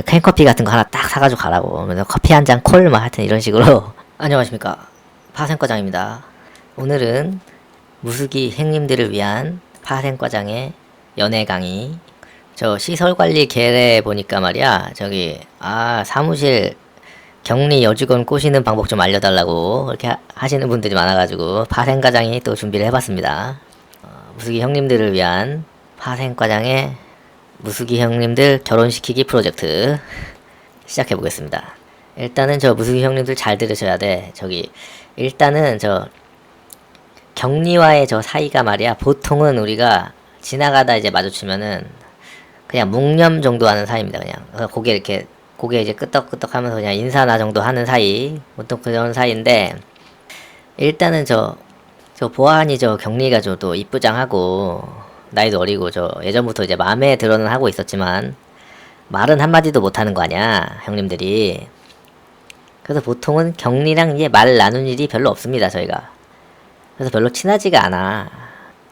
캔커피 같은 거 하나 딱 사가지고 가라고. 그래서 커피 한 잔 콜, 뭐 하여튼 이런 식으로. 안녕하십니까. 파생과장입니다. 오늘은 무수기 행님들을 위한 파생과장의 연애 강의. 저 시설 관리 계례 보니까 말이야. 저기, 아, 사무실 격리 여직원 꼬시는 방법 좀 알려달라고 그렇게 하- 하시는 분들이 많아가지고 파생과장이 또 준비를 해봤습니다. 어, 무수기 형님들을 위한 파생과장의 무수기 형님들 결혼시키기 프로젝트 시작해 보겠습니다. 일단은 저 무수기 형님들 잘 들으셔야 돼. 저기 일단은 저 격리와의 저 사이가 말이야. 보통은 우리가 지나가다 이제 마주치면은 그냥 묵념 정도 하는 사이입니다. 그냥 고개 이렇게 고개 이제 끄덕끄덕 하면서 그냥 인사나 정도 하는 사이 보통 그런 사이인데 일단은 저 저 보아하니 저 격리가 저또 이쁘장하고 나이도 어리고 저 예전부터 이제 마음에 들어는 하고 있었지만 말은 한마디도 못하는 거 아니야 형님들이. 그래서 보통은 격리랑 이제 말 나눈 일이 별로 없습니다 저희가. 그래서 별로 친하지가 않아.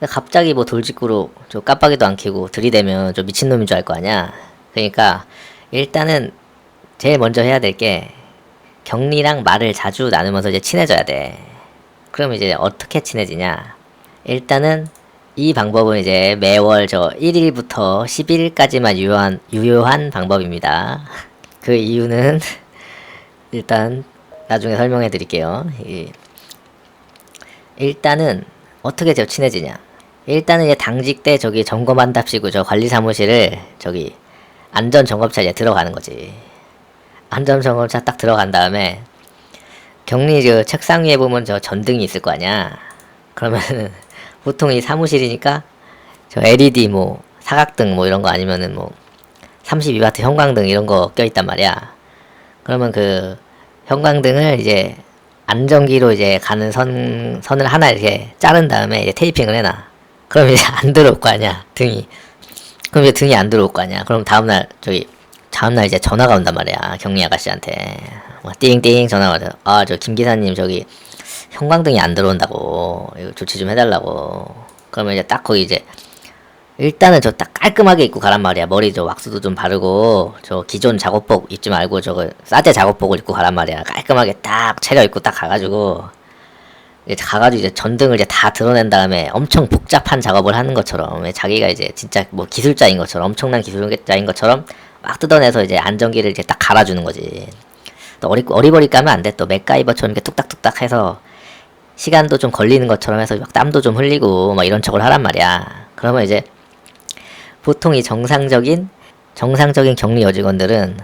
갑자기 뭐 돌직구로 저 깜빡이도 안 켜고 들이대면 좀 미친놈인 줄 알 거 아니야. 그러니까 일단은 제일 먼저 해야 될게 격리랑 말을 자주 나누면서 이제 친해져야 돼. 그럼 이제 어떻게 친해지냐? 일단은 이 방법은 이제 매월 저 1일부터 11일까지만 유효한, 유효한 방법입니다. 그 이유는 일단 나중에 설명해 드릴게요. 이- 일단은 어떻게 저 친해지냐? 일단은 이제 당직 때 저기 점검한답시고 저 관리 사무실을 저기 안전 점검차 이제 들어가는 거지. 안전 점검차 딱 들어간 다음에 격리 저 책상 위에 보면 저 전등이 있을 거 아니야. 그러면은 보통 이 사무실이니까 저 LED 뭐 사각등 뭐 이런 거 아니면은 뭐 32와트 형광등 이런 거 껴 있단 말이야. 그러면 그 형광등을 이제 안전기로 이제 가는 선 선을 하나 이렇게 자른 다음에 이제 테이핑을 해놔. 그럼 이제 안 들어올 거 아니야 등이. 그럼 이제 등이 안 들어올 거 아니야. 그럼 다음날 저기 다음날 이제 전화가 온단 말이야 격리 아가씨한테 막 띵띵 전화가 와서 아 저 김 기사님 저기 형광등이 안 들어온다고. 이거 조치 좀 해달라고. 그러면 이제 딱 거기 이제 일단은 저 딱 깔끔하게 입고 가란 말이야. 머리 저 왁스도 좀 바르고 저 기존 작업복 입지 말고 저거 싸제 작업복을 입고 가란 말이야. 깔끔하게 딱 차려 입고 딱 가가지고. 이제 가가지고 이제 전등을 이제 다 드러낸 다음에 엄청 복잡한 작업을 하는 것처럼 왜 자기가 이제 진짜 뭐 기술자인 것처럼 엄청난 기술자인 것처럼 막 뜯어내서 이제 안전기를 이제 딱 갈아주는 거지. 또 어리 어리버리 까면 안 돼. 또 맥가이버처럼 이렇게 뚝딱뚝딱 해서 시간도 좀 걸리는 것처럼 해서 막 땀도 좀 흘리고 막 이런 척을 하란 말이야. 그러면 이제 보통 이 정상적인 정상적인 격리 여직원들은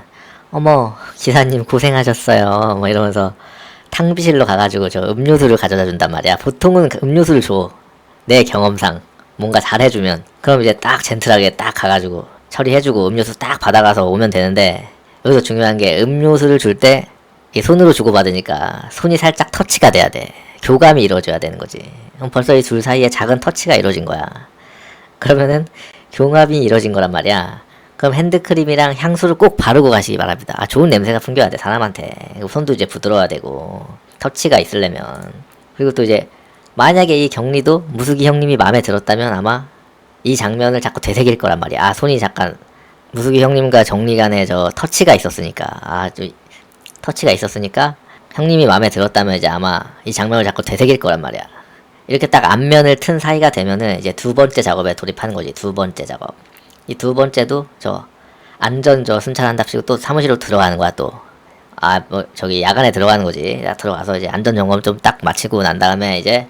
어머 기사님 고생하셨어요. 뭐 이러면서 탕비실로 가가지고 저 음료수를 가져다 준단 말이야. 보통은 그 음료수를 줘. 내 경험상 뭔가 잘해주면 그럼 이제 딱 젠틀하게 딱 가가지고 처리해주고 음료수 딱 받아가서 오면 되는데 여기서 중요한 게 음료수를 줄 때 손으로 주고 받으니까 손이 살짝 터치가 돼야 돼. 교감이 이루어져야 되는 거지. 그럼 벌써 이 둘 사이에 작은 터치가 이루어진 거야. 그러면은 교감이 이루어진 거란 말이야. 그럼 핸드크림이랑 향수를 꼭 바르고 가시기 바랍니다. 아, 좋은 냄새가 풍겨야 돼, 사람한테. 손도 이제 부드러워야 되고, 터치가 있으려면. 그리고 또 이제, 만약에 이 격리도 무수기 형님이 마음에 들었다면 아마 이 장면을 자꾸 되새길 거란 말이야. 아, 손이 잠깐, 무수기 형님과 정리 간에 저 터치가 있었으니까. 아, 저, 터치가 있었으니까, 형님이 마음에 들었다면 이제 아마 이 장면을 자꾸 되새길 거란 말이야. 이렇게 딱 앞면을 튼 사이가 되면은 이제 두 번째 작업에 돌입하는 거지. 두 번째 작업. 이 두 번째도 저 안전 저 순찰한답시고 또 사무실로 들어가는 거야 또. 아 뭐 저기 야간에 들어가는 거지. 딱 들어가서 이제 안전 점검 좀 딱 마치고 난 다음에 이제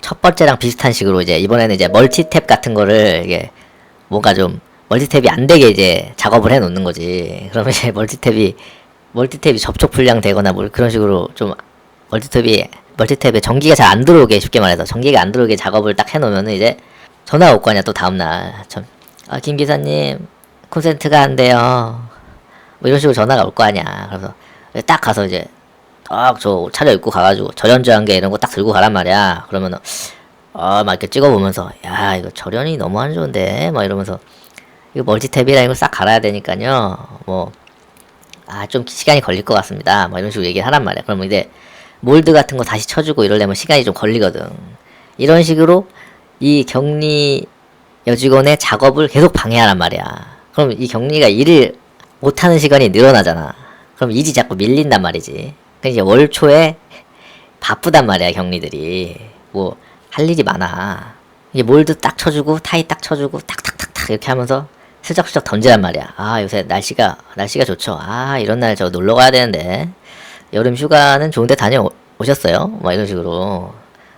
첫 번째랑 비슷한 식으로 이제 이번에는 이제 멀티탭 같은 거를 이게 뭔가 좀 멀티탭이 안 되게 이제 작업을 해 놓는 거지. 그러면 이제 멀티탭이 멀티탭이 접촉 불량 되거나 뭐 그런 식으로 좀 멀티탭이 멀티탭에 전기가 잘 안 들어오게 쉽게 말해서 전기가 안 들어오게 작업을 딱 해놓으면은 이제 전화가 올 거 아니야 또 다음날. 전, 아, 김 기사님 콘센트가 안 돼요. 뭐 이런 식으로 전화가 올 거 아니야. 그래서 딱 가서 이제 딱 저 차려입고 가가지고 절연저한계 이런 거 딱 들고 가란 말이야. 그러면은 아막 이렇게 찍어보면서 야 이거 절연이 너무 안 좋은데? 막 이러면서 이거 멀티탭이랑 이거 싹 갈아야 되니까요. 뭐 아, 좀 시간이 걸릴 것 같습니다. 뭐 이런 식으로 얘기를 하란 말이야. 그러면 이제 몰드 같은 거 다시 쳐주고 이러려면 시간이 좀 걸리거든. 이런 식으로 이 격리 여직원의 작업을 계속 방해하란 말이야. 그럼 이 격리가 일을 못하는 시간이 늘어나잖아. 그럼 일이 자꾸 밀린단 말이지. 그 이제 월 초에 바쁘단 말이야 경리들이. 뭐 할 일이 많아. 이게 몰드 딱 쳐주고 타이 딱 쳐주고 탁탁탁탁 이렇게 하면서 슬쩍슬쩍 던지란 말이야. 아 요새 날씨가 날씨가 좋죠. 아 이런 날 저 놀러 가야 되는데 여름 휴가는 좋은데 다녀 오셨어요? 막 이런 식으로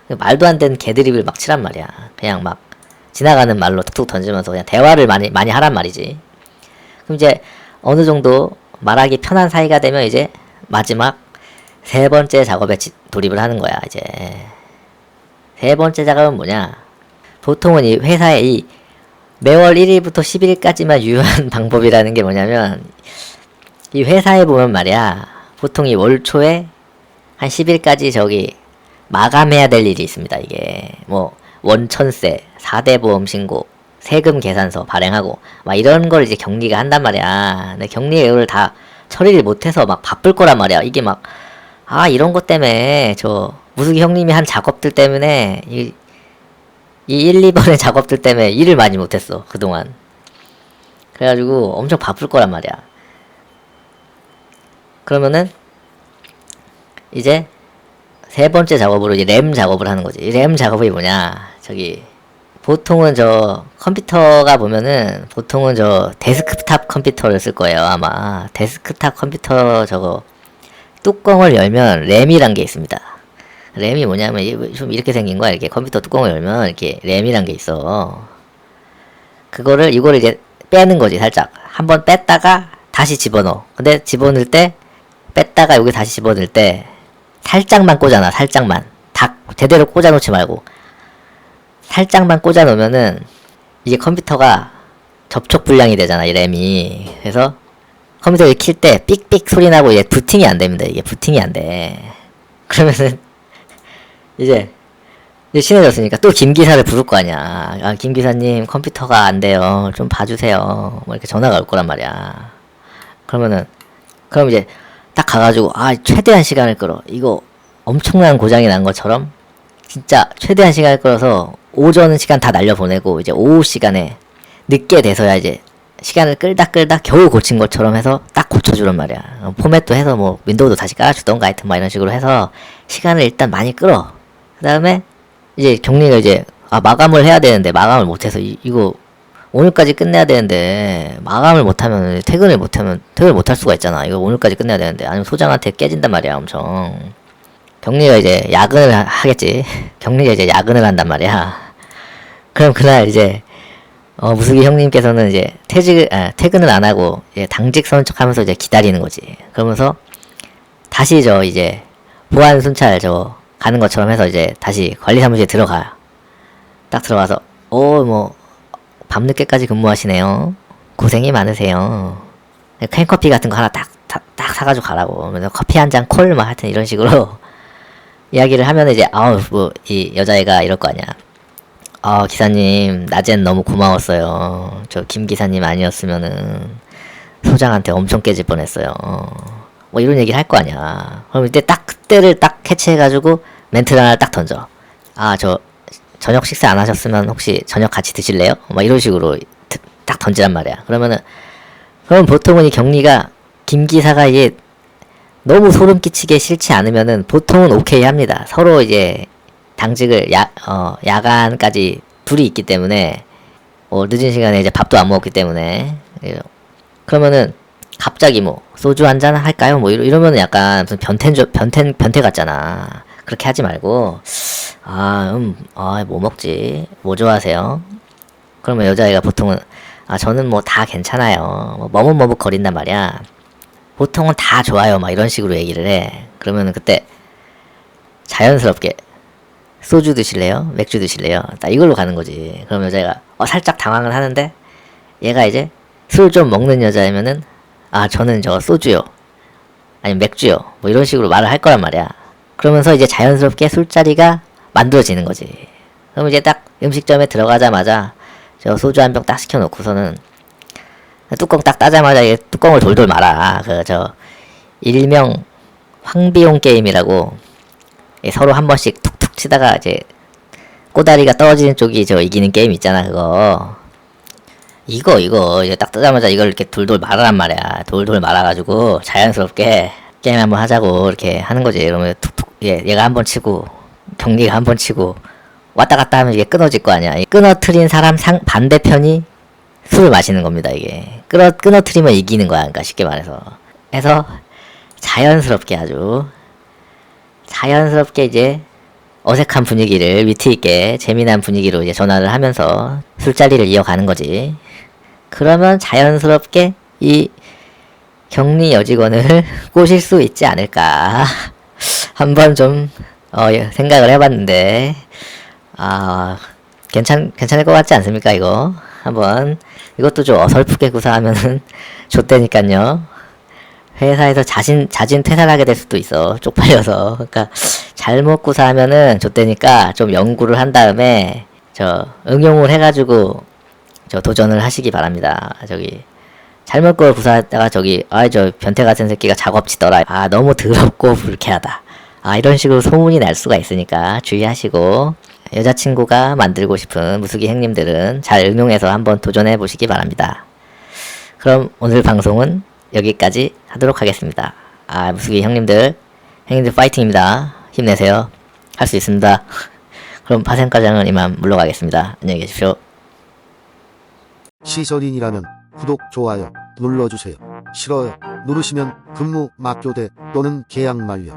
말도 안 되는 개드립을 막 치란 말이야. 그냥 막 지나가는 말로 툭툭 던지면서 그냥 대화를 많이 많이 하란 말이지. 그럼 이제 어느 정도 말하기 편한 사이가 되면 이제 마지막 세 번째 작업에 지- 돌입을 하는 거야 이제 세 번째 작업은 뭐냐 보통은 이 회사의 이 매월 1일부터 10일까지만 유효한 방법이라는 게 뭐냐면 이 회사에 보면 말이야 보통 이 월 초에 한 10일까지 저기 마감해야 될 일이 있습니다 이게. 뭐 원천세 4대 보험 신고 세금 계산서 발행하고 막 이런 걸 이제 경리가 한단 말이야. 근데 경리 이걸 다 처리를 못해서 막 바쁠 거란 말이야. 이게 막 아 이런 것 때문에 저 무수기 형님이 한 작업들 때문에 이, 이 1, 2번의 작업들 때문에 일을 많이 못했어 그동안. 그래가지고 엄청 바쁠 거란 말이야. 그러면은 이제 세 번째 작업으로 이제 램 작업을 하는 거지. 이램 작업이 뭐냐? 저기 보통은 저 컴퓨터가 보면은 보통은 저 데스크탑 컴퓨터를 쓸 거예요 아마. 데스크탑 컴퓨터 저거 뚜껑을 열면 램이란 게 있습니다. 램이 뭐냐면 이- 좀 이렇게 생긴 거야. 이렇게 컴퓨터 뚜껑을 열면 이렇게 램이란 게 있어. 그거를 이거를 이제 빼는 거지 살짝. 한번 뺐다가 다시 집어넣어. 근데 집어넣을 때 뺐다가 여기 다시 집어넣을 때 살짝만 꽂아놔. 살짝만. 다 제대로 꽂아놓지 말고 살짝만 꽂아놓으면은 이게 컴퓨터가 접촉 불량이 되잖아. 이 램이. 그래서 컴퓨터를 킬 때 삑삑 소리 나고 이게 부팅이 안 됩니다. 이게 부팅이 안 돼. 그러면은 이제 이제 친해졌으니까 또 김 기사를 부를 거 아니야. 아, 김 기사님 컴퓨터가 안 돼요. 좀 봐주세요. 뭐 이렇게 전화가 올 거란 말이야. 그러면은 그럼 이제 딱 가가지고 아 최대한 시간을 끌어. 이거 엄청난 고장이 난 것처럼 진짜 최대한 시간을 끌어서 오전 시간 다 날려 보내고 이제 오후 시간에 늦게 돼서야 이제 시간을 끌다 끌다 겨우 고친 것처럼 해서 딱 고쳐주란 말이야. 어, 포맷도 해서 뭐 윈도우도 다시 깔아주던가 하여튼 막 이런 식으로 해서 시간을 일단 많이 끌어. 그 다음에 이제 경리가 이제 아 마감을 해야 되는데 마감을 못해서 이, 이거 오늘까지 끝내야 되는데 마감을 못하면 퇴근을 못하면 퇴근을 못할 수가 있잖아. 이거 오늘까지 끝내야 되는데 아니면 소장한테 깨진단 말이야 엄청. 경리가 이제 야근을 하- 하겠지. 경리가 이제 야근을 한단 말이야. 그럼 그날 이제 어, 무수기 형님께서는 이제 퇴직, 아, 퇴근을 안 하고, 이제 당직 서는 척 하면서 이제 기다리는 거지. 그러면서 다시 저 이제 보안 순찰 저 가는 것처럼 해서 이제 다시 관리 사무실에 들어가요. 딱 들어가서, 오, 뭐, 밤늦게까지 근무하시네요. 고생이 많으세요. 캔커피 같은 거 하나 딱, 딱, 딱 사가지고 가라고. 커피 한 잔 콜, 막 하여튼 이런 식으로 이야기를 하면 이제, 아우, 뭐, 이 여자애가 이럴 거 아니야. 아 기사님 낮엔 너무 고마웠어요. 저 김 기사님 아니었으면은 소장한테 엄청 깨질 뻔했어요. 뭐 이런 얘기를 할 거 아니야. 그럼 이때 딱 그때를 딱 캐치해가지고 멘트를 하나 딱 던져. 아 저 저녁 식사 안 하셨으면 혹시 저녁 같이 드실래요? 막 이런 식으로 드- 딱 던지란 말이야. 그러면은 그럼 보통은 이 격리가 김 기사가 이게 너무 소름 끼치게 싫지 않으면은 보통은 오케이 합니다. 서로 이제 당직을 야, 어, 야간까지 둘이 있기 때문에 어, 늦은 시간에 이제 밥도 안 먹었기 때문에 예. 그러면은 갑자기 뭐 소주 한 잔 할까요? 뭐 이러, 이러면은 약간 무슨 변태 변태 변태 같잖아. 그렇게 하지 말고 아, 음, 아, 뭐 먹지? 뭐 좋아하세요? 그러면 여자애가 보통은 아, 저는 뭐 다 괜찮아요. 뭐 머뭇머뭇 거린단 말이야. 보통은 다 좋아요. 막 이런 식으로 얘기를 해. 그러면은 그때 자연스럽게 소주 드실래요? 맥주 드실래요? 딱 이걸로 가는 거지. 그럼 여자가 어, 살짝 당황을 하는데 얘가 이제 술 좀 먹는 여자이면은 아 저는 저 소주요. 아니 맥주요. 뭐 이런 식으로 말을 할 거란 말이야. 그러면서 이제 자연스럽게 술자리가 만들어지는 거지. 그럼 이제 딱 음식점에 들어가자마자 저 소주 한 병 딱 시켜놓고서는 뚜껑 딱 따자마자 뚜껑을 돌돌 말아. 그 저 일명 황비용 게임이라고 이 서로 한 번씩 툭툭 치다가 이제 꼬다리가 떨어지는 쪽이 저 이기는 게임 있잖아 그거 이거 이거 이거 딱 뜨자마자 이걸 이렇게 돌돌 말하란 말이야. 돌돌 말아가지고 자연스럽게 게임 한번 하자고 이렇게 하는 거지. 그러면 툭툭 얘 얘가 한 번 치고 경리가 한 번 치고 왔다 갔다 하면 이게 끊어질 거 아니야. 이 끊어트린 사람 상 반대편이 술을 마시는 겁니다. 이게 끊어 끊어트리면 이기는 거야. 그러니까 쉽게 말해서 해서 자연스럽게 아주 자연스럽게 이제 어색한 분위기를 위트 있게 재미난 분위기로 이제 전환을 하면서 술자리를 이어가는 거지. 그러면 자연스럽게 이 격리 여직원을 꼬실 수 있지 않을까. 한번 좀 어, 예, 생각을 해봤는데 아 괜찮 괜찮을 것 같지 않습니까 이거? 한번 이것도 좀 어설프게 구사하면은 좋대니까요. 회사에서 자진 자진 퇴사하게 될 수도 있어. 쪽팔려서. 그러니까 잘못 구사하면은 좋대니까 좀 연구를 한 다음에 저 응용을 해가지고 저 도전을 하시기 바랍니다. 저기 잘못 걸 구사했다가 저기 아저 변태 같은 새끼가 작업치더라. 아 너무 더럽고 불쾌하다 아 이런 식으로 소문이 날 수가 있으니까 주의하시고 여자친구가 만들고 싶은 무수기 행님들은 잘 응용해서 한번 도전해 보시기 바랍니다 그럼 오늘 방송은 여기까지 하도록 하겠습니다. 아, 무수기 형님들, 형님들 파이팅입니다. 힘내세요. 할 수 있습니다. 그럼 파생과장은 이만 물러가겠습니다. 안녕히 계십시오. 시설인이라면 구독, 좋아요 눌러주세요. 싫어요 누르시면 근무 막교대 또는 계약 만료.